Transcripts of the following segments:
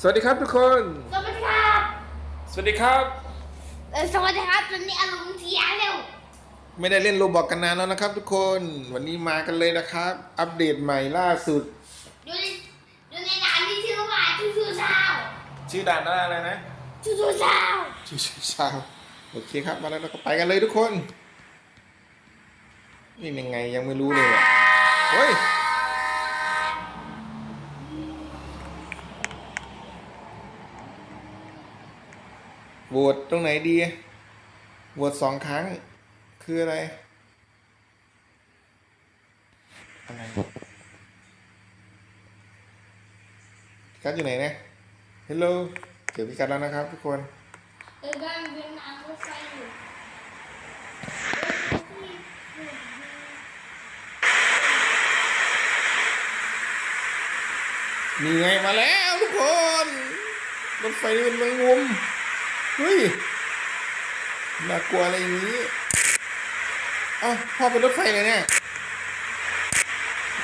สวัสดีครับทุกคน สวัสดีครับสวัสดีครับ เออสวัสดีครับตอนนี้อารมณ์เสียเร็วไม่ได้เล่นโรบอกกันนานแล้วนะครับ ทุกคน วันนี้มากันเลยนะครับ อัปเดตใหม่ล่าสุดดูในดูในหนังที่ชื่อว่าชูชูซาวชื่อด่านอะไรนะชูชูซาวชื่อชาวโอเคครับ มาแล้วเราก็ไปกันเลยทุกคน นี่ยังไงยังไม่รู้เลยอะเฮ้ย โหวตตรงไหนดีโหวตสองครั้ง คืออะไร อะไรพี่กัดอยู่ไหนเนี่ยฮัลโหลเจอพี่กัดแล้วนะครับทุกคนเออบ้านเป็นหนังรถไฟอยู่นี่ไงมาแล้วทุกคนรถไฟนี่เป็นแมงมุม เฮ้ยน่ากลัวอะไรอย่างนี้ เอ้าพ่อเป็นรถไฟเลยเนี่ย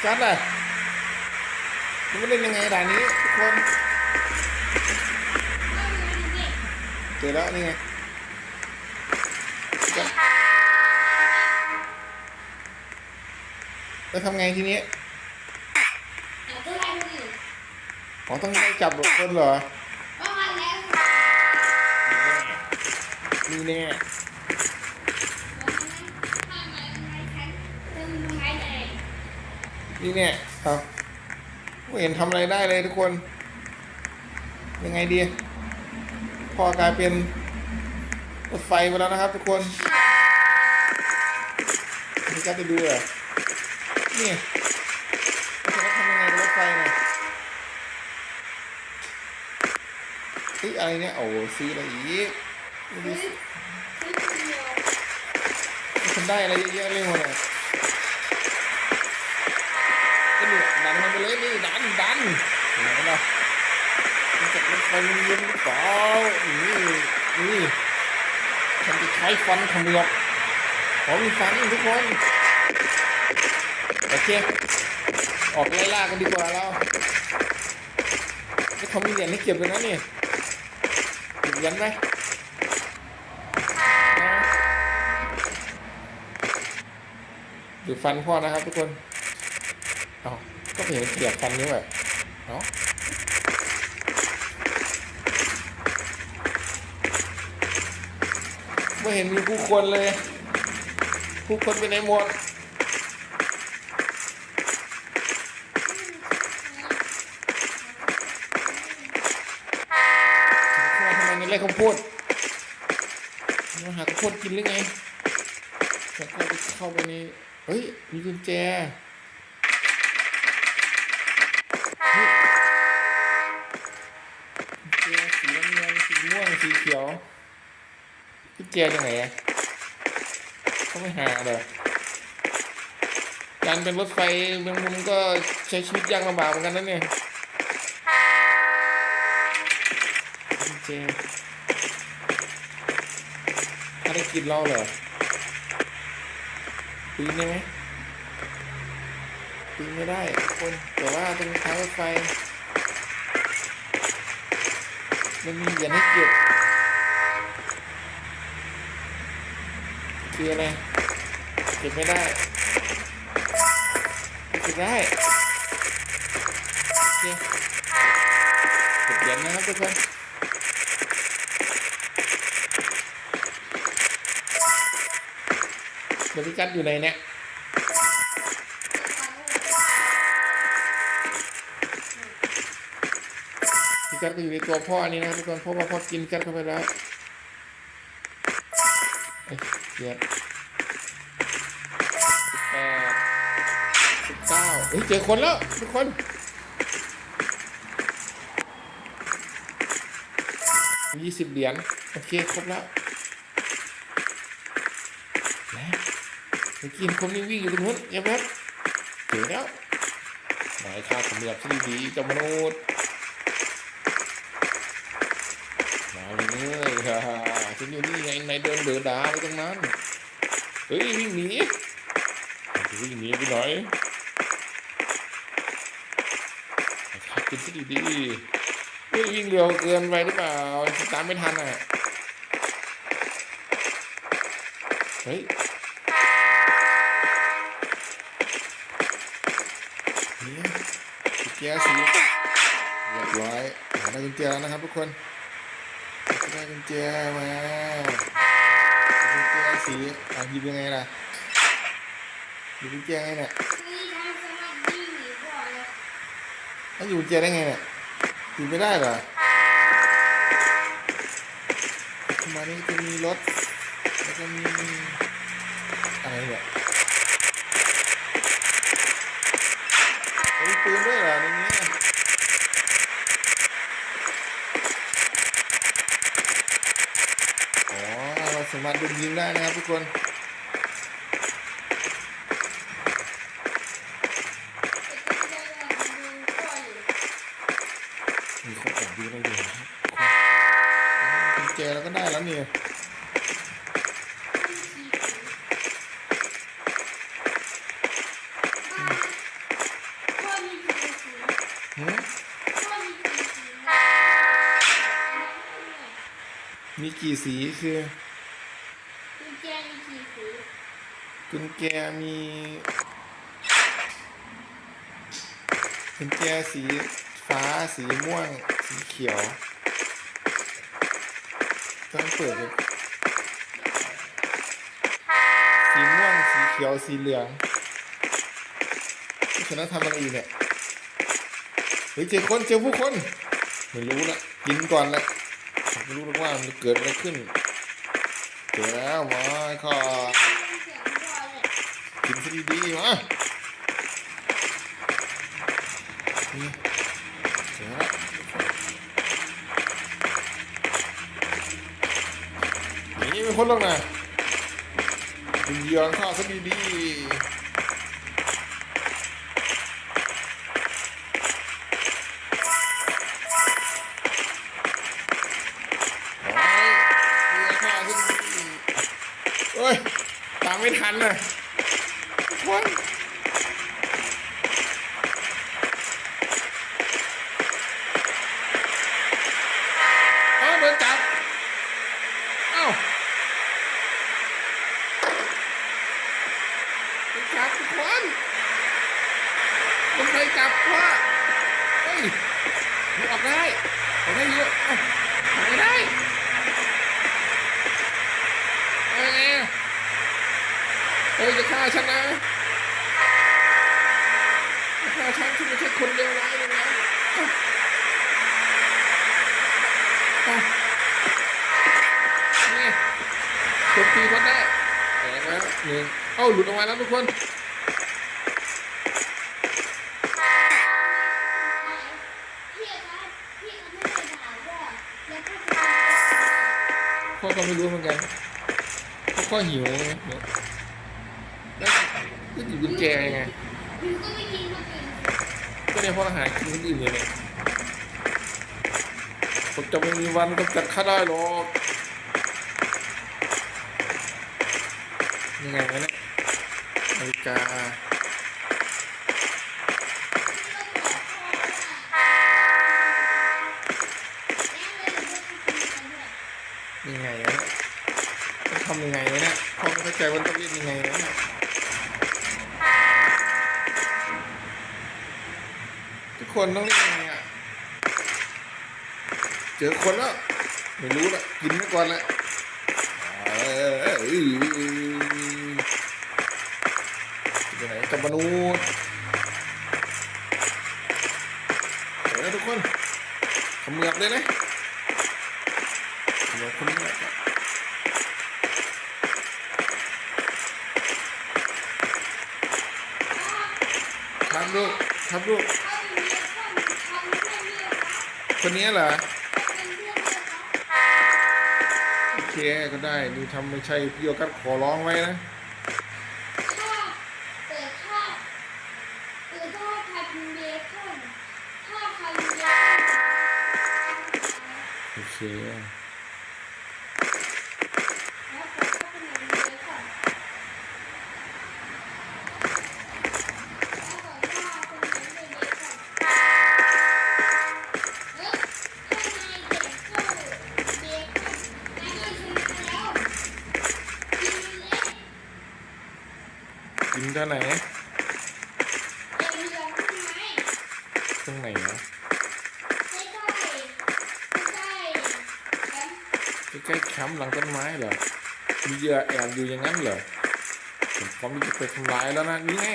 จัดเลยมันไม่เล่นยังไงด่านนี้ทุกคน เจอแล้วนี่ไงจัดแล้วทำไงทีนี้เดี๋ยวตัวอะไรคนอื่นอ๋อต้องไล่จับคนเหรอ นี่แน่นทำไมไหนนี่แน่เอาไม่เห็นทำอะไรได้เลยทุกคน ยังไงดี พอกลายเป็นรถไฟไปแล้วนะครับ ทุกคนนี่ก็จะดูเหรอนี่จะทำยังไงกับรถไฟเนี่ยเฮ้ยอะไรเนี่ย โอ้โหซื้ออะไรอีก ไม่ดูซื้อสิซื้อคนเดียวทำได้อะไรเยอะแยะเลยหมดเลยไอ้นี่ดันมันไปเลยนี่ดันดันเห็นไหมล่ะมันจะเป็นฟันเย็นหรือเปล่านี่นี่ฉันจะใช้ฟันเขมือบขอมีฟันทุกคนโอเคออกไล่ล่ากันดีกว่าเราเขามีเหรียญให้เก็บเลยนะนี่เก็บเหรียญไหม ดูฟันพ่อนะครับทุกคนเอาก็เห็นเสียบฟันนี้แบบเนาะไม่เห็นมีผู้คนเลย ผู้คนไปไหนหมดทำไมในไร่ข้าวโพดมาหาข้าวโพดกินหรือไงแล้วก็เข้าไปใน เฮ้ย มีกุญแจกุญแจสีน้ำเงินสีม่วง สีเขียวกุญแจตรงไหนอะต้องไม่หาเลยการเป็นรถไฟเมืองมุมก็ใช้ชีวิตยากลำบากเหมือนกันนะเนี่ยกุญแจภารกิจเราเหรอ ปีนได้ไหมปีนไม่ได้คนแต่ว่าตรงท้ายรถไฟมันมีเหรียญให้เก็บคืออะไรเก็บไม่ได้เก็บได้โอเคเก็บเหรียญนะครับทุกคน บริการอยู่ไหนเนี่ยพี่กัดก็อยู่ในตัวพ่อนี่นะทุกคนเพราะว่าพ่อกินกัดเข้าไปแล้วเอ้ยเจ็ดสิบแปดสิบเก้าเฮ้ยเจอคนแล้วทุกคนยี่สิบเหรียญโอเคครบล้วแล้ว เมื่อกี้เห็นคนวิ่งวิ่งอยู่ตรงนู้นเอฟเอฟเจอแล้วหมายค่าสำเร็จที่ดีๆเจามนุษย์มาเลยฮ่าฮ่าฉันอยู่นี่ไงในเดินเดือดาไปตรงนั้นเฮ้ยวิ่งหนีวิ่งหนีไปหน่อยขับกินซะดีๆฮ้ยวิ่งเร็วเกินไปหรือเปล่าตามไม่ทันอะเฮ้ยนี่กุ ญแจสีเรียบร้อยหาได้กุญแจแล้วนะครับทุกคนได้กุญแจมากุญแจสีอะหยิบยังไงล่ะหยิบกุญแจไงเนี่ยแล้วหยิบกุญแจได้ไงเนี่ยหยิบไม่ได้เหรอทำไมนี่จะมีรถแล้วก็มีอะไรเนี่ยมีปืนด้วยเหรอในนี้อ๋อเราสามารถโดนยิงได้นะครับทุกคนมีคนแอบดูเราอยู่นะครับกุญแจเราก็ได้แล้วเนี่ยหืมมีกี่สีคือ กุญแจมีกุญแจสีฟ้าสีม่วง สีเขียว ต้องเปิดเลยสีม่วง สีเขียว สีเหลืองฉันต้องทำอะไรอีกเนี่ย เฮ้ยเจอคนเจอผู้คน ไม่รู้ละกินก่อนละไม่รู้ว่ามันเกิดอะไรขึ้น เจอแล้วมาข้อ กินซะดีๆมานี่เจอแล้วนี่ไม่พ้นหรอกนะกินเยอข้าวซะดียเหยื่อข้าวซะดีๆเฮ้ยตามไม่ทันเลย คนเอาโดนจับ เอ้าโดนจับทุกคนโดนใครจับวะเฮ้ยมันออกได้ออกได้เยอะเอ้าออกไม่ได้เอ้ยเฮ้ยจะฆ่าฉันนะฆ่าฉันฉันไม่ ใช่คนเลวร้ายอย่างนั้นเอ้าเอ้านี่โจมตีเขาได้แตกแล้วหนึ่งเอ้าหลุดออกมาแล้วทุกคนพ่อก็ไม่รู้เหมือนกันพ่อก็หิวไงเนี่ยแล้วก็หยิบกุญแจไงอยู่ก็ไม่กินคนอื่น ก็เนี่ยพ่อหากินคนอื่นอยู่เนี่ยผมจะไม่มีวันกำจัดข้าได้หรอกยังไงวะเนี่ยนาฬิกายังไงวะเนี่ยทำยังไงวะเนี่ยพ่อไม่เข้าใจว่าต้องเล่นยังไงวะเนี่ยทุก คนต้องเล่นยังไงอะเจอคนแล้ว ไม่รู้ละกินไปก่อนละเอ้ยจะไปไหนกับมนุษย์เดี๋ยวนะทุกคนขมือบเลยนะขมือบคนนี้แหละครับทำลูกทำลูก คนนี้เหรอโอเคก็ได้นี่ทำไม่ใช่พี่โอกัสขอร้องไว้นะ โอเค ท่าไหน เดินเรือขึ้นไหม ตรงไหนวะ ใกล้ใกล้ใกล้แคมป์ ใกล้ๆแคมป์หลังต้นไม้เหรอมีเหยื่อแอบอยู่อย่างนั้นเหรอผมพร้อมที่จะไปทำลายแล้วนะนี่ไง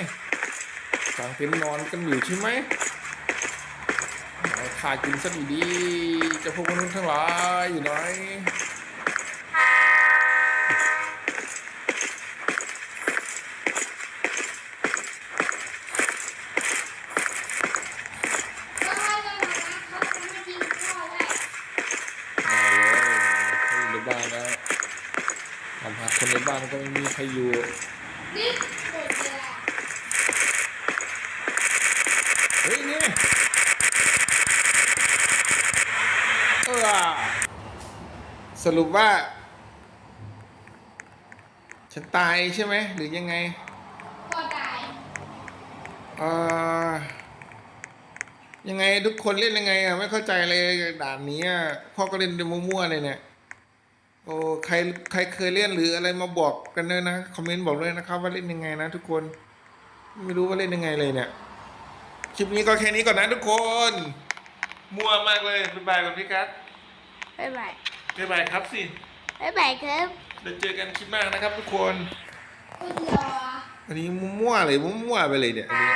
กางเต็นท์นอนกันอยู่ใช่ไหมขาดกินซะดีๆจะพวกมนุษย์ทั้งหลายอยู่ไหน ก็ให้เรามานะเขาจะไม่กินข้าวได้ มาเลยเขาอยู่ในบ้านแล้วทำหานก็ไม่มีใครอยู่เฮ้ยเนี่ยเออสรุปว่า ฉันตายใช่ไหมหรือยังไงก็ตายเออยังไงทุกคนเล่นยังไงอะไม่เข้าใจเลยด่านนี้พ่อก็เล่นมั่วๆเลยเนี่ย โอ้ใครใครเคยเล่นหรืออะไรมาบอกกันด้วยนะคอมเมนต์บอกด้วยนะครับ ว่าเล่นยังไงนะทุกคน ไม่รู้ว่าเล่นยังไงเลยเนี่ยคลิปนี้ก็แค่นี้ก่อนนะทุกคน มั่วมากเลยบ๊ายบายก่อนพี่กัสบ๊ายบายบ๊ายบายครับสิบ๊ายบายครับเดี๋ยวเจอกันคลิปหน้านะครับทุกคนก็เรืออันนี้มั่วๆเลยมั่วๆไปเลยเนี่ยอันนี้